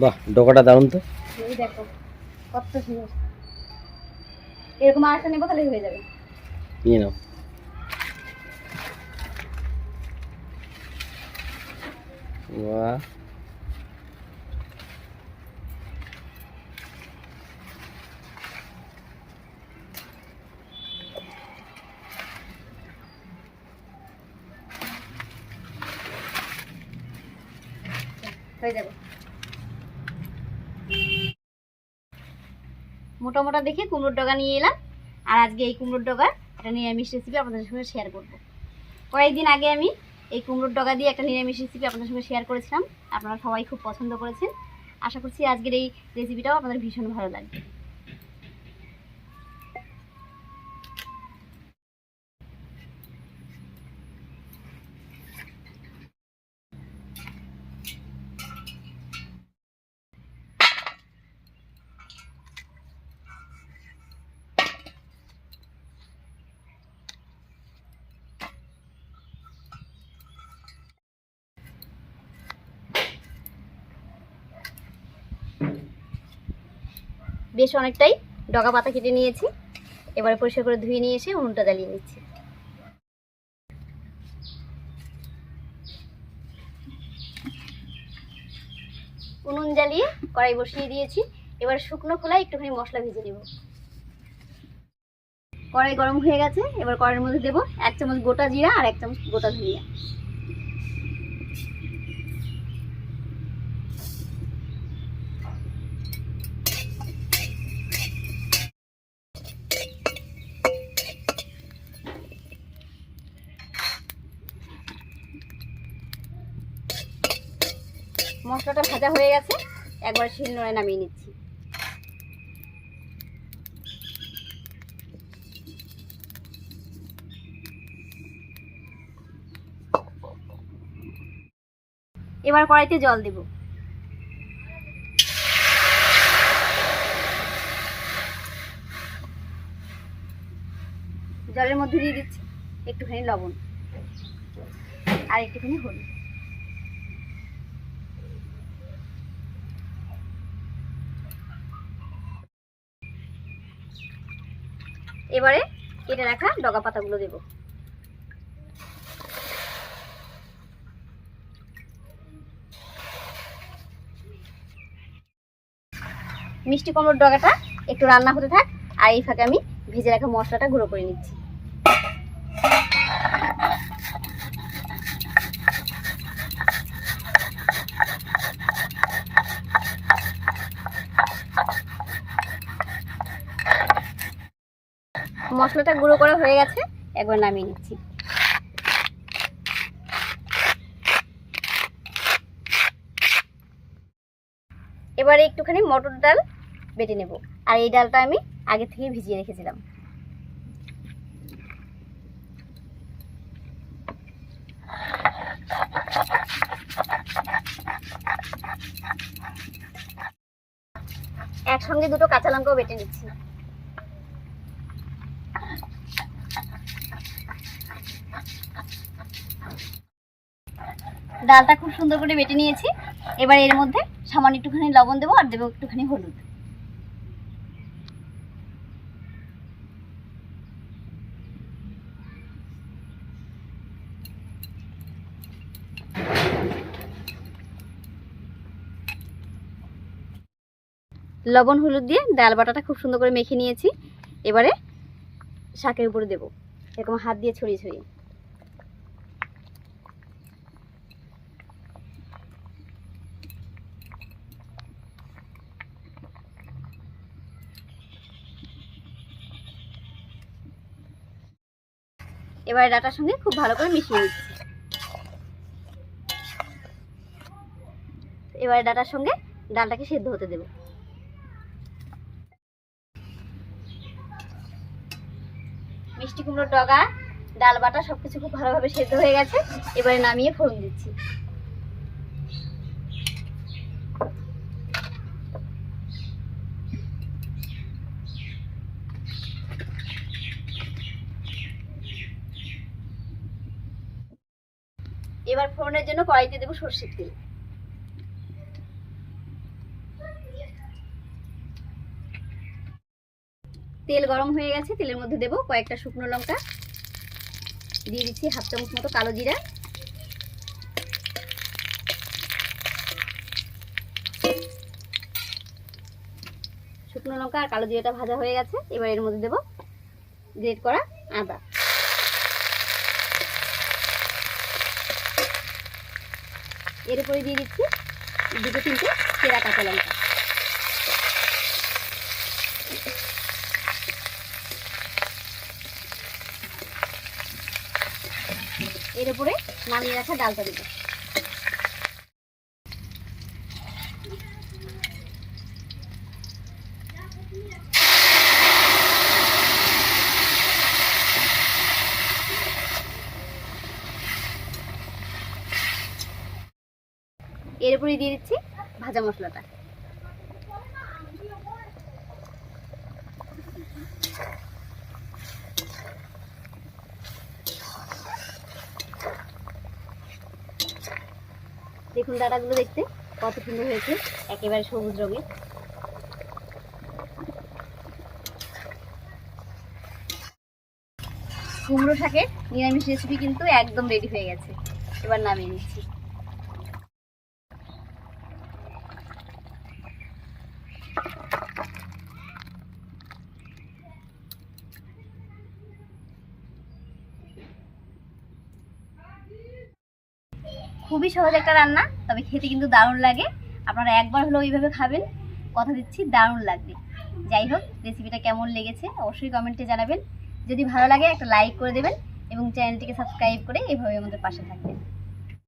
বাহ ডোকাটা দারুণ তো। এই দেখো কত সুন্দর। এরকম নেব তাহলে হয়ে যাবে। নিয়ে নাও। বাহ। হয়ে যাবে। মোটা মোটা দেখে কুমড়োর ডগা নিয়ে এলাম। আর আজকে এই কুমড়োর ডগা একটা নিরামিষ রেসিপি আপনাদের সঙ্গে শেয়ার করব। কয়েকদিন আগে আমি এই কুমড়োর ডগা দিয়ে একটা নিরামিষ রেসিপি আপনাদের সঙ্গে শেয়ার করেছিলাম। আপনারা সবাই খুব পছন্দ করেছেন। আশা করছি আজকের এই রেসিপিটাও আপনাদের ভীষণ ভালো লাগবে। বেশ অনেকটাই ডগা পাতা কেটে নিয়েছি। এবারে পরিষ্কার করে ধুয়ে নিয়ে এসে উনুনটা জ্বালিয়ে নিচ্ছি উনুন জ্বালিয়ে কড়াই বসিয়ে দিয়েছি। এবার শুকনো খোলায় একটুখানি মশলা ভেজে নেব। কড়াই গরম হয়ে গেছে। এবার কড়াইয়ের মধ্যে দেবো এক চামচ গোটা জিরা আর এক চামচ গোটা ধনিয়া। মশলাটা ভাজা হয়ে গেছে। একবার শিল নোড়ে নামিয়ে নিচ্ছি। এবার কড়াইতে জল দেব। জলের মধ্যে দিয়ে দিচ্ছি একটুখানি লবণ আর একটুখানি হলুদ। এবারে কেটে রাখা ডগা পাতাগুলো দেব। মিষ্টি কুমড়োর ডগাটা একটু রান্না হতে থাক, আর এই ফাঁকে আমি ভেজে রাখা মশলাটা গুঁড়ো করে নিচ্ছি। মশলাটা গুঁড়ো করা হয়ে গেছে, একবার নামিয়ে নিচ্ছি। এবারে একটুখানি মটর ডাল বেটে নেব। আর এই ডালটা আমি আগে থেকে ভিজিয়ে রেখেছিলাম। একসঙ্গে দুটো কাঁচা লঙ্কাও বেটে নিচ্ছি। ডালটা খুব সুন্দর করে বেটে নিয়েছি। এবার এর মধ্যে সামান্য একটুখানি লবণ দেবো আর দেবো একটুখানি হলুদ। লবণ হলুদ দিয়ে ডাল বাটাটা খুব সুন্দর করে মেখে নিয়েছি। এবারে শাকের উপরে দেবো। এরকম হাত দিয়ে ছড়িয়ে ছড়িয়ে। এবারে ডাটার সঙ্গে খুব ভালো করে মিশিয়ে দিচ্ছি এবার ডাটার সঙ্গে ডালটাকে সেদ্ধ হতে দেব। মিষ্টি কুমড়োর ডগা, ডাল বাটা সবকিছু খুব ভালোভাবে সেদ্ধ হয়ে গেছে। এবারে নামিয়ে ফোড়ন দিচ্ছি। এবার ফোনের জন্য কড়াইতে দেবো সর্ষের তেল। তেল গরম হয়ে গেছে, তেলের মধ্যে দেবো কয়েকটা শুকনো লঙ্কা। দিয়ে দিচ্ছি হাফ চামচ মতো কালো জিরা। শুকনো লঙ্কা আর কালো জিরাটা ভাজা হয়ে গেছে, এবার এর মধ্যে দেবো গ্রেট করা আদা। এর উপরে দিয়ে দিচ্ছি দুটো তিনটে চেরা কাঁচা লঙ্কা। এর উপরে নামিয়ে রাখা ডালটা দেবো। এর উপরে দিয়ে দিচ্ছি, ভাজা মশলাটা। দেখুন ডাটাগুলো দেখতে কত সুন্দর হয়েছে, একেবারে সবুজ রঙের। কুমড়ো শাকের নিরামিষ রেসিপি কিন্তু একদম রেডি হয়ে গেছে। এবার নামিয়ে নিচ্ছি। খুবই সহজ একটা রান্না, তবে খেতে কিন্তু দারুণ লাগে। আপনারা একবার হলেও এইভাবে খাবেন। কথা দিচ্ছি, দারুণ লাগবে। যাই হোক রেসিপিটা কেমন লেগেছে অবশ্যই কমেন্টে জানাবেন। যদি ভালো লাগে একটা লাইক করে দেবেন এবং চ্যানেলটিকে সাবস্ক্রাইব করে এভাবে আমাদের পাশে থাকবেন।